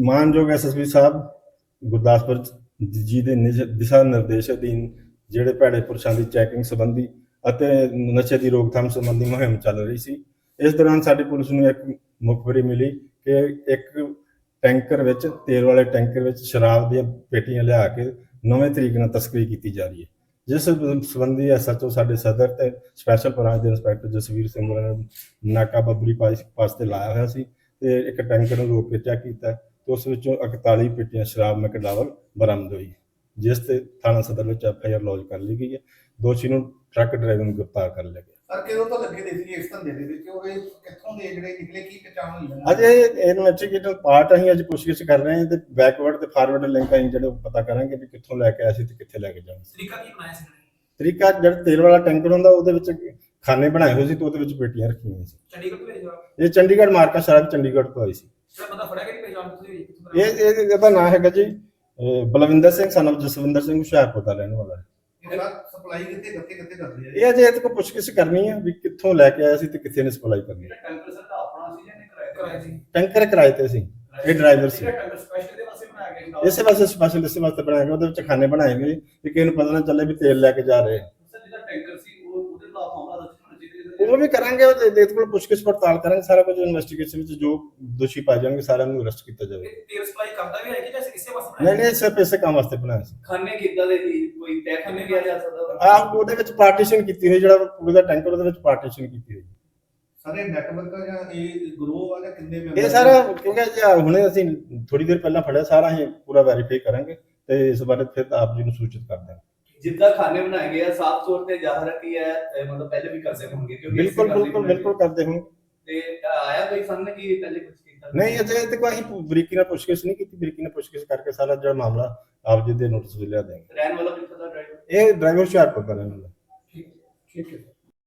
ਮਾਨਯੋਗ ਐਸਐਸਪੀ ਸਾਹਿਬ, ਗੁਰਦਾਸਪੁਰ ਜੀ ਦੇ ਨਿਜ- ਦਿਸ਼ਾ ਨਿਰਦੇਸ਼ ਅਧੀਨ ਜਿਹੜੇ ਭੈੜੇ ਪੁਰਸ਼ਾਂ ਦੀ ਚੈਕਿੰਗ ਸੰਬੰਧੀ ਅਤੇ ਨਸ਼ੇ ਦੀ ਰੋਕਥਾਮ ਸੰਬੰਧੀ ਮੁਹਿੰਮ ਚੱਲ ਰਹੀ ਸੀ। ਇਸ ਦੌਰਾਨ ਸਾਡੀ ਪੁਲਿਸ ਨੂੰ ਇੱਕ ਮੁਖਬਰੀ ਮਿਲੀ ਕਿ ਇੱਕ ਟੈਂਕਰ ਵਿੱਚ, ਤੇਲ ਵਾਲੇ ਟੈਂਕਰ ਵਿੱਚ ਸ਼ਰਾਬ ਦੀਆਂ ਪੇਟੀਆਂ ਲਿਆ ਕੇ ਨਵੇਂ ਤਰੀਕੇ ਨਾਲ ਤਸਕਰੀ ਕੀਤੀ ਜਾ ਰਹੀ ਹੈ। ਜਿਸ ਸੰਬੰਧੀ ਐਸਐਚਓ ਸਾਡੇ ਸਦਰ ਤੇ ਸਪੈਸ਼ਲ ਬ੍ਰਾਂਚ ਦੇ ਇੰਸਪੈਕਟਰ ਜਸਵੀਰ ਸਿੰਘ ਹੋਰਾਂ ਨੇ ਨਾਕਾਬੰਦੀ ਪਾਸ ਪਾਸ ਤੇ ਲਾਇਆ ਹੋਇਆ ਸੀ ਤੇ ਇੱਕ ਟੈਂਕਰ ਨੂੰ ਰੋਕ ਕੇ ਚੈੱਕ ਕੀਤਾ। ਤੇ ਉਸ ਵਿੱਚੋਂ 41 ਪੇਟੀਆਂ ਸ਼ਰਾਬ ਮੈਕਡਾਵਲ ਬਰਾਮਦ ਹੋਈ। ਜਿਸ ਤੇ ਥਾਣਾ ਸਦਰ ਵਿੱਚ ਐਫਆਈਆਰ ਲੌਜ ਕਰ ਲਈ ਗਈ ਹੈ। ਦੋਸ਼ੀ ਨੂੰ ਟਰੱਕ ਡਰਾਈਵਰ ਨੂੰ ਗ੍ਰਿਫਤਾਰ ਕਰ ਲਿਆ ਗਿਆ। ਸਰ ਕਿਦੋਂ ਤੋਂ ਲੱਗੇ ਦੇ ਸੀ ਇਸ ਧੰਦੇ ਦੇ ਵਿੱਚ? ਉਹ ਕਿੱਥੋਂ ਦੇ ਜਿਹੜੇ ਨਿਕਲੇ ਕੀ ਪਛਾਣ ਹੋਈ ਇਹਨਾਂ ਅਜੇ ਇਨਵੈਸਟੀਗੇਟਰ ਪਾਰਟ ਅਸੀਂ ਅੱਜ ਪੁੱਛਗਿੱਛ ਕਰ ਰਹੇ ਹਾਂ ਤੇ ਬੈਕਵਰਡ ਤੇ ਫਾਰਵਰਡ ਲਿੰਕ ਅਸੀਂ ਜਿਹੜੇ ਪਤਾ ਕਰਾਂਗੇ ਵੀ ਕਿੱਥੋਂ ਲੈ ਕੇ ਆਏ ਸੀ ਤੇ ਕਿੱਥੇ ਲੈ ਕੇ ਜਾਣਾ ਸੀ। ਤਰੀਕਾ ਕੀ ਬਣਾਇਆ ਸੀ? ਤਰੀਕਾ ਜਿਹੜਾ ਤੇਲ ਵਾਲਾ ਟੈਂਕਰ ਹੁੰਦਾ ਉਹਦੇ ਵਿੱਚ ਖਾਨੇ ਬਣਾਏ ਹੋਏ ਸੀ ਤੇ ਉਹਦੇ ਵਿੱਚ ਪੇਟੀਆਂ ਰੱਖੀਆਂ ਹੋਈਆਂ ਸੀ। ਚੰਡੀਗੜ੍ਹ ਤੋਂ ਭੇਜਿਆ? ਇਹ ਚੰਡੀਗੜ੍ਹ ਮਾਰਕਾ ਸ਼ਰਾਬ ਚੰਡੀਗੜ੍ਹ ਤੋਂ ਆਈ ਸੀ। ਜਿਹੜਾ ਬੰਦਾ ਫੜਿਆ ਪਹਿਚਾਣ ਤੁਸੀਂ ਇਹ ਇਹ ਇਹਦਾ ਨਾਮ ਹੈਗਾ ਜੀ ਅਹ ਬਲਵਿੰਦਰ ਸਿੰਘ ਸਨਮ ਜਸਵਿੰਦਰ ਸਿੰਘ ਹੁਸ਼ਿਆਰਪੁਰ ਦਾ ਰਹਿਣ ਵਾਲਾ ਹੈ। ਇਹਦਾ ਸਪਲਾਈ ਕਿੱਥੇ ਕਿੱਥੇ ਕਿੱਥੇ ਕਰਦੇ ਆ ਇਹ ਅਜੇ ਇਹਦੇ ਕੋਲ ਪੁੱਛਗਿੱਛ ਕਰਨੀ ਹੈ ਵੀ ਕਿੱਥੋਂ ਲੈ ਕੇ ਆਇਆ ਸੀ ਤੇ ਕਿੱਥੇ ਨੇ ਸਪਲਾਈ ਕਰਨੀ ਹੈ। ਟੈਂਕਰ ਸਰ ਦਾ ਆਪਣਾ ਸੀ ਜਾਂ ਇਹਨੇ ਕਿਰਾਏ ਤੇ? ਕਰਾਇਆ ਸੀ ਟੈਂਕਰ ਕਿਰਾਏ ਤੇ ਸੀ। ਇਹ ਡਰਾਈਵਰ ਸੀ। ਜਿਹੜਾ ਟੈਂਕਰ ਸਪੈਸ਼ਲ ਦੇ ਵਾਸਤੇ ਬਣਾਇਆ ਗਿਆ ਸੀ? ਇਸੇ ਵਾਸਤੇ ਸਪੈਸ਼ਲ ਇਸੇ ਵਾਸਤੇ ਬਣਾਇਆ ਗਿਆ। ਉਹਦੇ ਵਿੱਚ ਖਾਨੇ ਬਣਾਏ ਗਏ ਵੀ ਕਿਸੇ ਨੂੰ ਪਤਾ ਨਾ ਚੱਲੇ ਵੀ ਤੇਲ ਲੈ ਕੇ ਜਾ ਰਹੇ ਆ। ਸਰ ਜਿਹਦਾ ਟੈਂਕਰ ਸੀ ਉਹ ਉਹਦੇ ਖਿਲਾਫ ਮਾਮਲਾ ਦਰਜ ਹੋਣਾ ਚਾਹੀਦਾ ਉਹ ਵੀ ਕਰਾਂਗੇ ਇਹਦੇ ਕੋਲ ਪੁੱਛਗਿੱਛ ਪੜਤਾਲ ਕਰਾਂਗੇ ਸਾਰਾ ਕੁਝ ਇਨਵੈਸਟੀਗੇਸ਼ਨ ਵਿੱਚ ਜੋ ਦੋਸ਼ੀ ਪਾਏ ਜਾਣਗੇ ਸਾਰਿਆਂ ਨੂੰ ਅਰੈਸਟ ਕੀਤਾ ਜਾਵੇਗਾ। ਇਹ ਤੇਲ ਸਪਲਾਈ ਕਰਦਾ ਵੀ ਹੈ ਕਿ ਜਾਂ ਇਸੇ ਵਾਸਤੇ ਨਹੀਂ ਨਹੀਂ ਸਿਰਫ ਇਸੇ ਕੰਮ ਵਾਸਤੇ ਬਣਾਇਆ ਸੀ। ਖਾਨੇ ਕਿੱਦਾਂ ਦੇ ਸੀ ਕੋਈ ਤੈਅ ਖਾਨੇ ਗਿਆ ਜਾ ਸਕਦਾ ਆਹ ਉਹਦੇ ਵਿੱਚ ਪਾਰਟੀਸ਼ਨ ਕੀਤੀ ਹੋਈ ਜਿਹੜਾ ਪੂਰੇ ਦਾ ਟੈਂਕਰ ਉਹਦੇ ਵਿੱਚ ਪਾਰਟੀਸ਼ਨ ਕੀਤੀ ਹੋਈ। ਸਾਰੇ ਨੈਟਵਰਕ ਆ ਜਾਂ ਇਹ ਗਰੋਹ ਆ ਜਾਂ ਕਿੰਨੇ ਮੈਂਬਰ ਇਹ ਸਾਰਾ ਕਿਉਂਕਿ ਹੁਣੇ ਅਸੀਂ ਥੋੜੀ ਦੇਰ ਪਹਿਲਾਂ ਫੜਿਆ ਸਾਰਾ ਅਸੀਂ ਪੂਰਾ ਵੈਰੀਫਾਈ ਕਰਾਂਗੇ ਤੇ ਇਸ ਬਾਰੇ ਫਿਰ ਆਪ ਜੀ ਨੂੰ ਸੂਚਿਤ ਕਰ ਦਾਂਗੇ ਜਿੱਦਾਂ ਖਾਨੇ ਬਣਾਏ ਗਏ ਆ ਸਾਫ਼ ਤੌਰ ਤੇ ਜ਼ਾਹਰ ਹੈ ਕਿ ਇਹ ਅਹ, ਮਤਲਬ ਪਹਿਲੇ ਵੀ ਕਰਦੇ ਹੋਣਗੇ ਕਿਉਂਕਿ ਇਸੇ ਬਿਲਕੁਲ ਗੱਲ ਦੀ ਬਿਲਕੁਲ ਬਣਾਈ ਬਿਲਕੁਲ ਕਰਦੇ ਹੁਣ ਤੇ ਅਹ, ਆਇਆ ਕੋਈ ਸਾਹਮਣੇ ਕਿ ਪਹਿਲੇ ਕੁਝ ਕੀਤਾ ਨਹੀਂ ਅਜੇ ਤੇ ਕੋਈ ਅਸੀਂ ਬਰੀਕੀ ਨਾਲ ਪੁੱਛਗਿੱਛ ਨਹੀਂ ਕੀਤੀ ਬਰੀਕੀ ਨਾਲ ਪੁੱਛਗਿੱਛ ਕਰਕੇ ਸਾਰਾ ਜਿਹੜਾ ਮਾਮਲਾ ਆਪ ਜੀ ਦੇ ਨੋਟਿਸ ਵਿੱਚ ਲਿਆ ਦੇਵਾਂਗੇ। ਰਹਿਣ ਵਾਲਾ ਕਿੱਥੋਂ ਦਾ ਡਰਾਈਵਰ ਇਹ ਡਰਾਈਵਰ ਹੁਸ਼ਿਆਰਪੁਰ ਦਾ ਰਹਿਣ ਵਾਲਾ। ਠੀਕ ਠੀਕ ਹੈ।